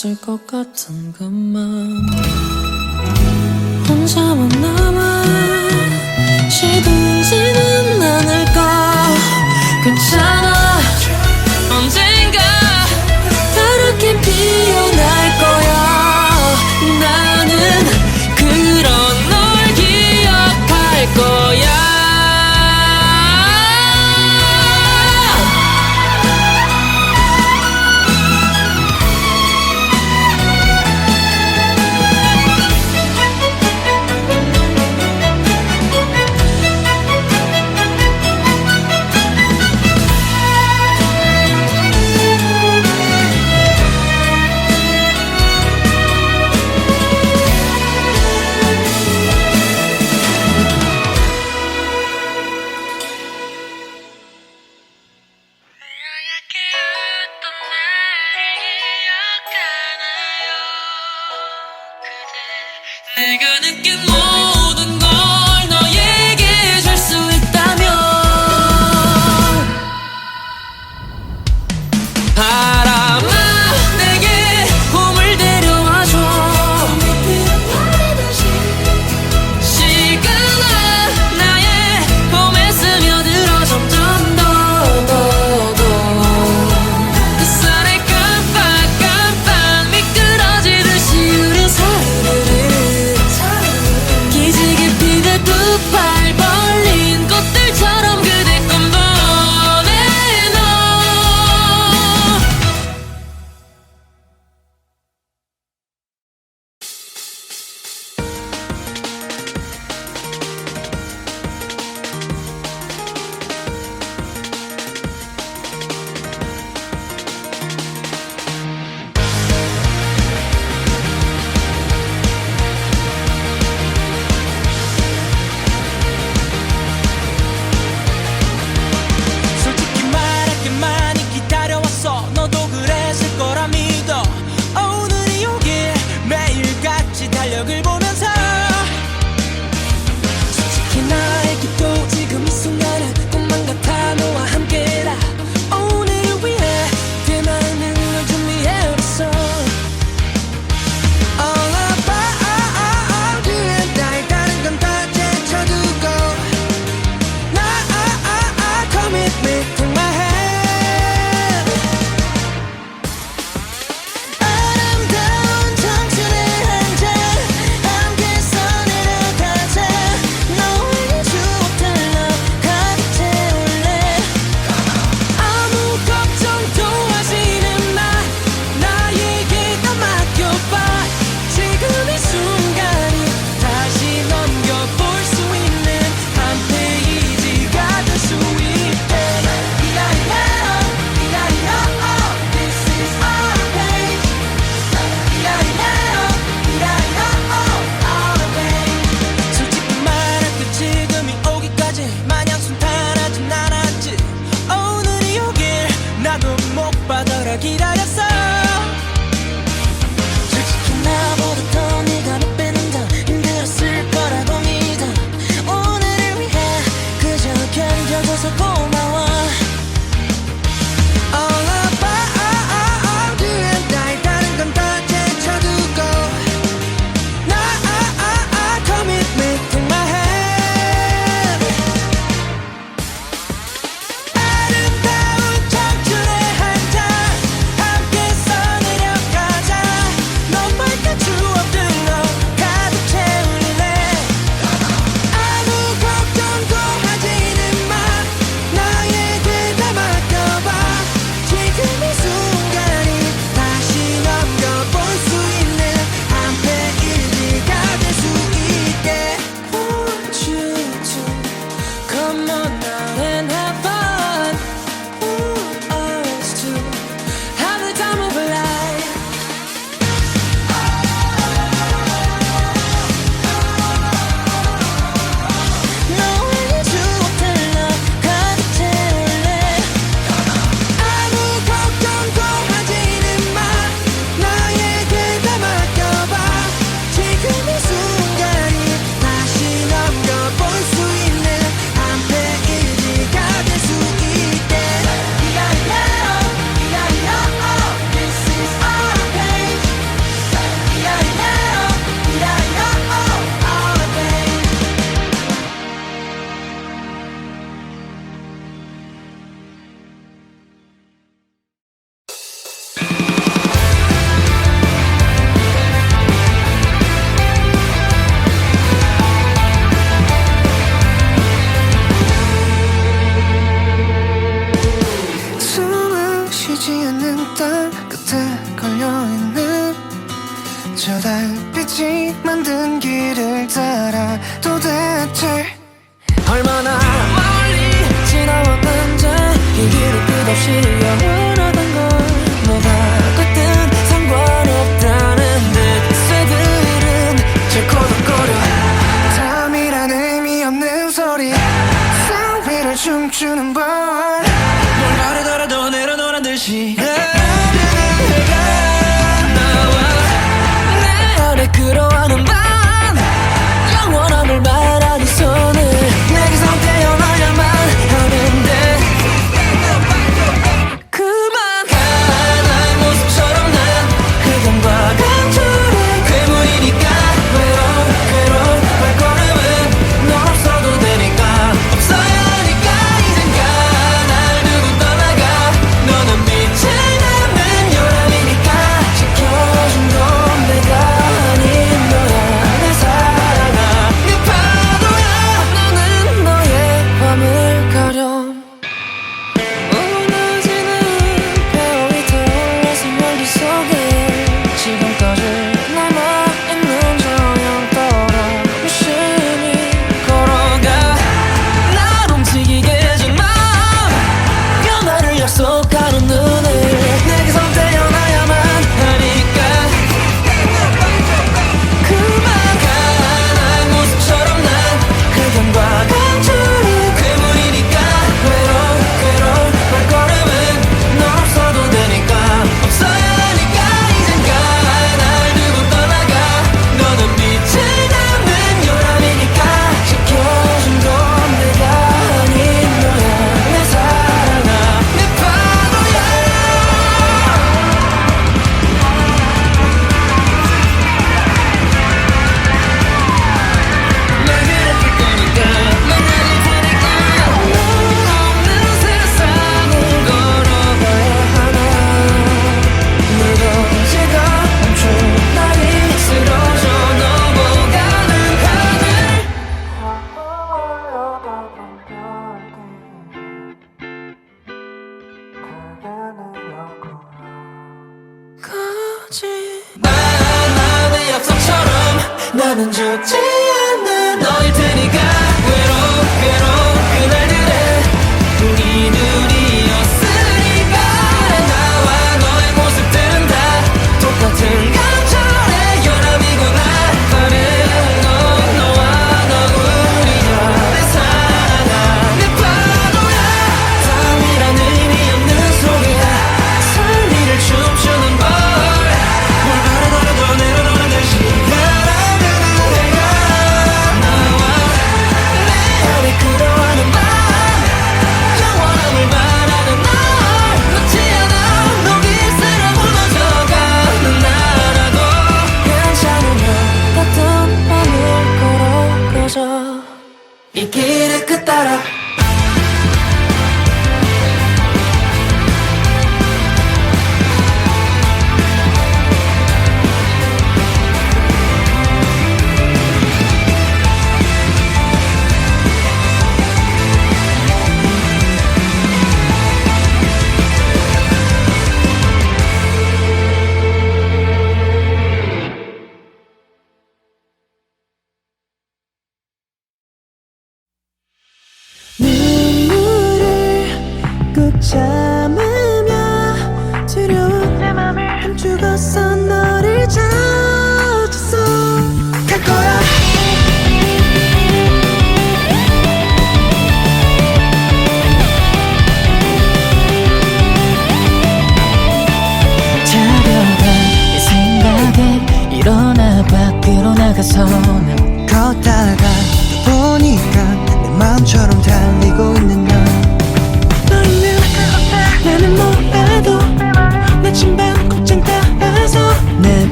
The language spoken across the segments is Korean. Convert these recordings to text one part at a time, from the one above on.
없을 것 같은 그맘 혼자만 남아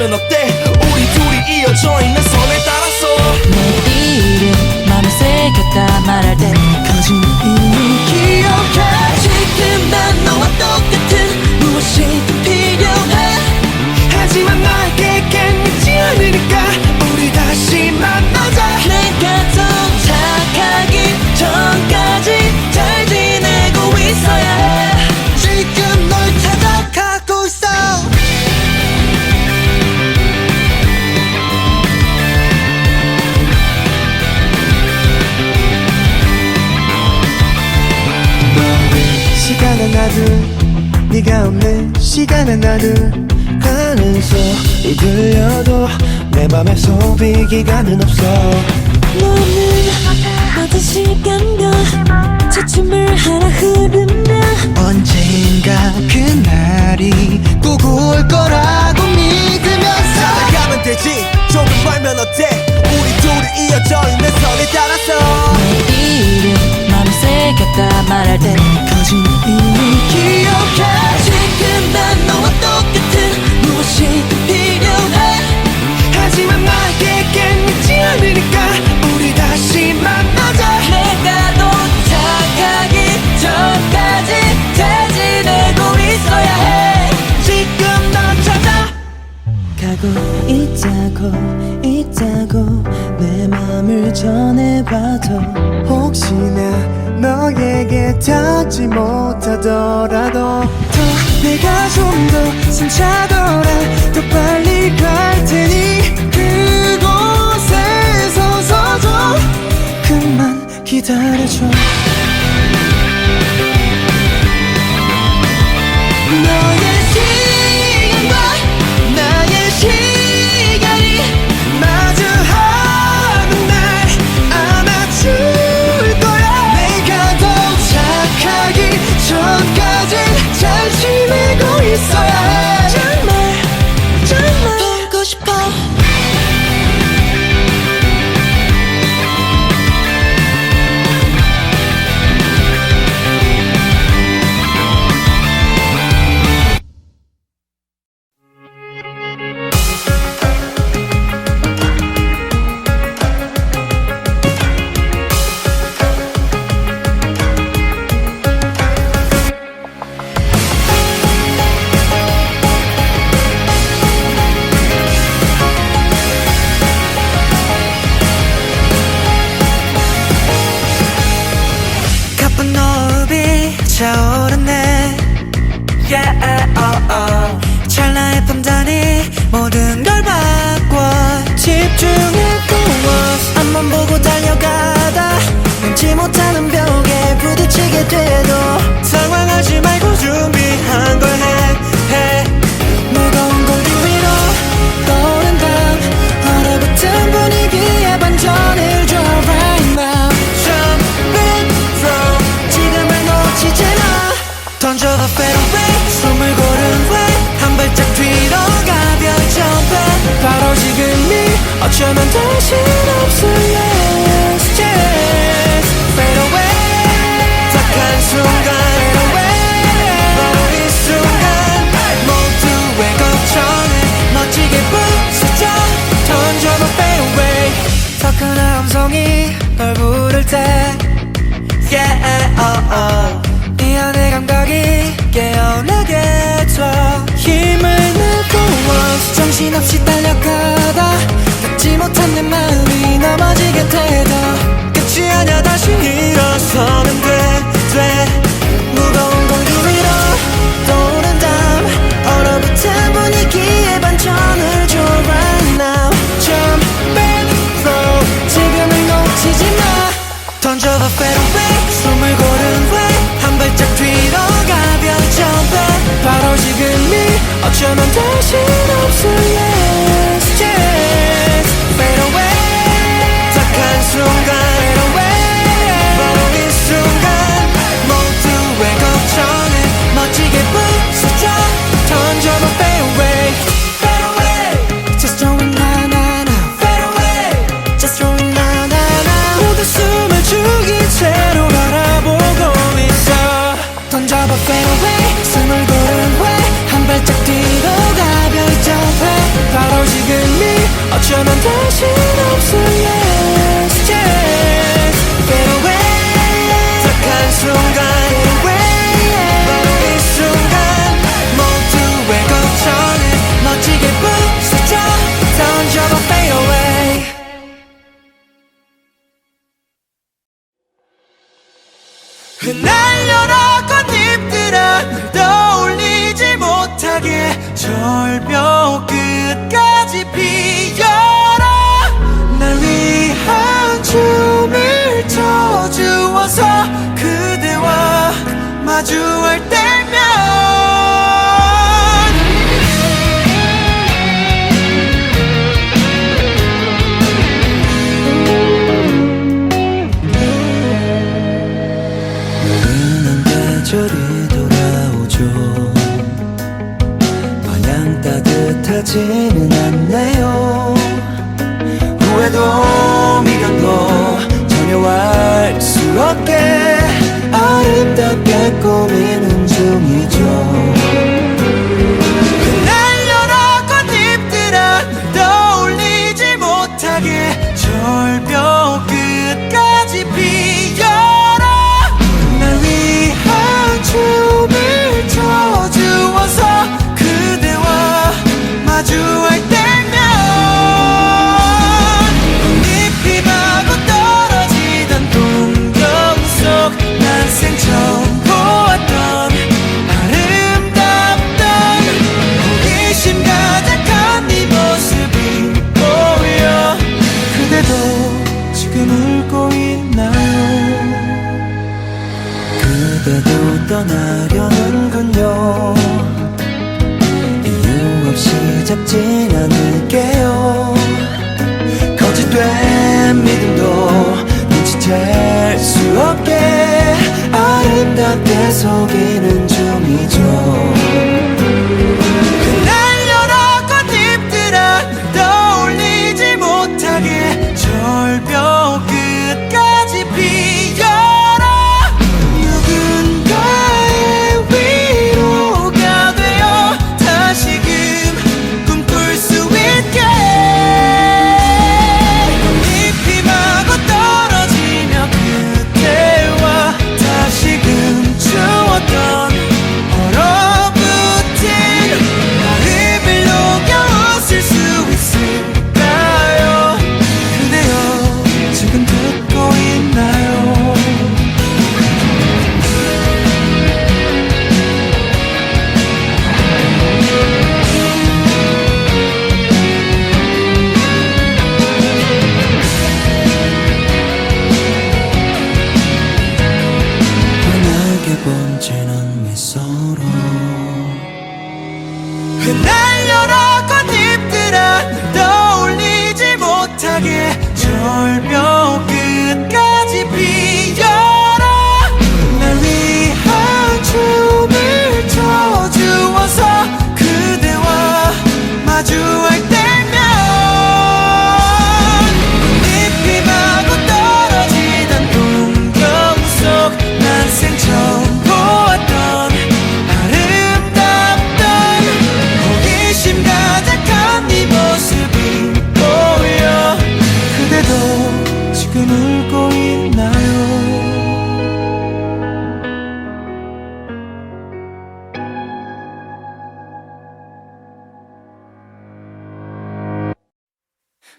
하면 어때? 우리 둘이 이어져 있는 선을 따라서. 내 이름 맘에 새겼다 말할 때 흘려도 내 맘의 소비 기간은 없어. 너는 어떤 시간과 지춤을 하나 흐른다 언젠가 그날이 꼭 올 거라고 믿으면서. 살아가면 되지. 조금 벌면 어때? 우리 둘이 이어져 있는 선에 따라서. 내 이름 맘에 새겼다 말할 때 거짓 이미 기억해 지금 난 너와 똑같은 무엇이 알고 있다고 내 맘을 전해봐도 혹시나 너에게 닿지 못하더라도 더 내가 좀 더 숨차더라 더 빨리 갈 테니 그곳에 서서 좀 그만 기다려줘. 자신 없을래? 흩날려라 꽃잎들아 날 떠올리지 못하게. 절벽 끝까지 피어라. 날 위한 춤을 춰주어서 그대와 마주할 때면 containing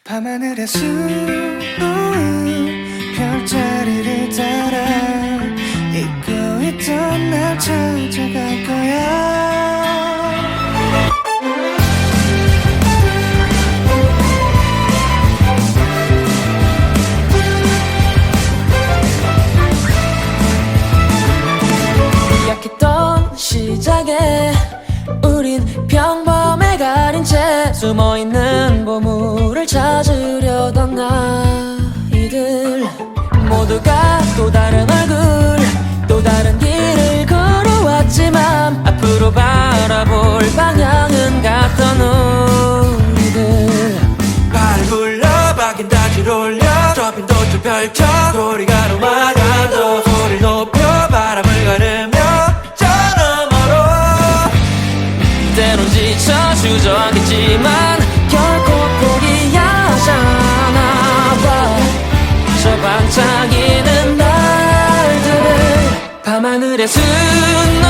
밤하늘의 수놓은 별자리를 따라 잊고 있던 날 찾아갈 거야. 시작에 우린 평범해 가린 채 숨어있는 보물을 찾으려던 아이들 모두가 또 다른 얼굴 또 다른 길을 걸어왔지만 앞으로 바라볼 방향은 같던 우리들. 발 불러 박힌 다지 올려. 좁힌 도처 펼쳐. 소리가 그래 순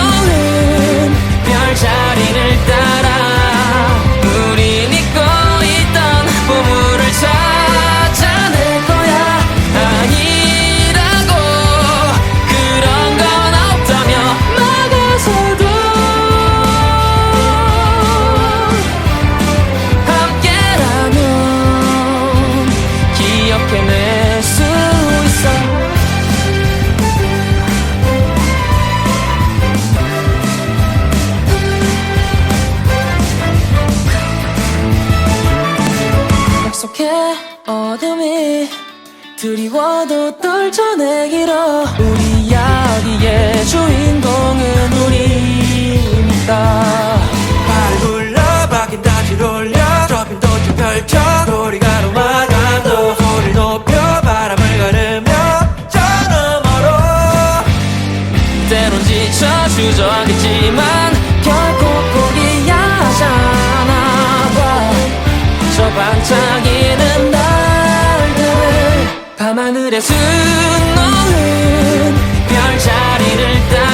어떻게 어둠이 두려워도 떨쳐내기로. 우리 이야기의 주인공은 우리입니다. 발 굴러 바퀴 다시 올려. 저핀 도좀 펼쳐 소리가 로마다 너 소리 높여 바람을 가르며 저 너머로. 때론 지쳐 주저하겠지만 결코 포기하잖아 봐 저 반짝이 그래 순 너는 별자리를 따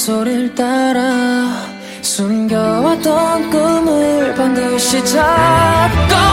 목소리를 따라 숨겨왔던 꿈을 반드시 찾고